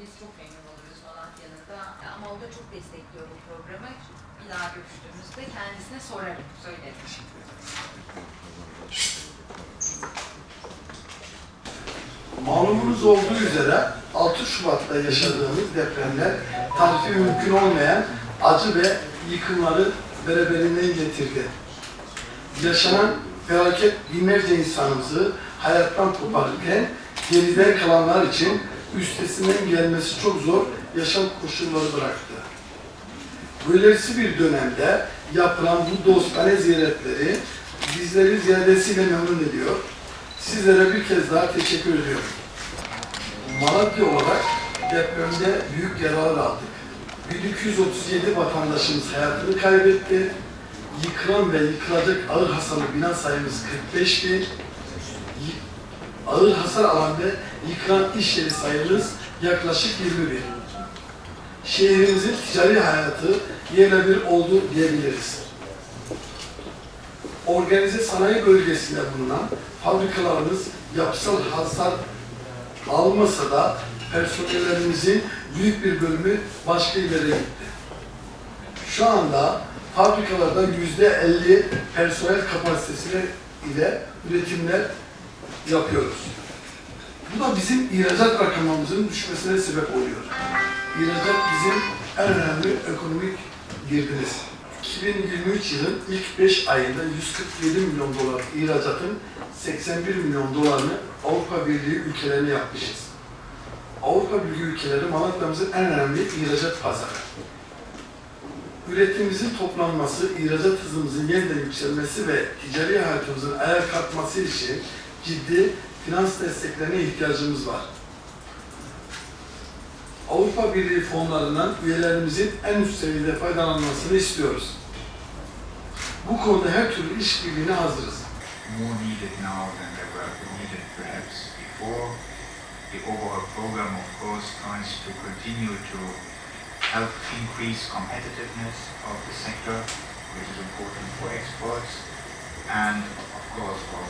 biz çok memnun oluruz Malatya'nın da. Ama o da çok destekliyor bu programı. Bir daha görüştüğümüzde kendisine sorarım, söylerim. Malumunuz olduğu üzere 6 Şubat'ta yaşadığımız depremler tarifi mümkün olmayan acı ve yıkımları beraberinde getirdi. Yaşanan felaket binlerce insanımızı hayattan koparırken geride kalanlar için üstesinden gelmesi çok zor yaşam koşulları bıraktı. Böylesi bir dönemde yapılan bu dostane ziyaretleri bizleri ziyadesiyle memnun ediyor. Sizlere bir kez daha teşekkür ediyorum. Malatya olarak depremde büyük yaralar aldık. 1237 vatandaşımız hayatını kaybetti. Yıkılan ve yıkılacak ağır hasarlı bina sayımız 45 bin. Ağır hasar alan ve yıkılan iş yeri sayımız yaklaşık 20 bin. Şehrimizin ticari hayatı yerle bir oldu diyebiliriz organize sanayi bölgesinde bulunan fabrikalarımız yapısal hasar almasa da personellerimizin büyük bir bölümü başka illere gitti. Şu anda fabrikalarda yüzde 50 personel kapasitesi ile üretimler yapıyoruz. Bu da bizim ihracat rakamımızın düşmesine sebep oluyor. İhracat bizim en önemli ekonomik girdimiz. 2023 yılın ilk 5 ayında 147 milyon dolar ihracatın 81 milyon dolarını Avrupa Birliği ülkelerine yapmışız. Avrupa Birliği ülkeleri Malatya'mızın en önemli ihracat pazarı. Üretimimizin toplanması, ihracat hızımızın yeniden yükselmesi ve ticari hayatımızın ayağa kalkması için ciddi finans desteklerine ihtiyacımız var. Avrupa Birliği fonlarından üyelerimizin en üst seviyede faydalanmasını istiyoruz. Bu konuda her türlü işbirliğine hazırız. more needed now than they needed perhaps before. The overall program, of course, tries to continue to help increase competitiveness of the sector, which is important for exports, and of course also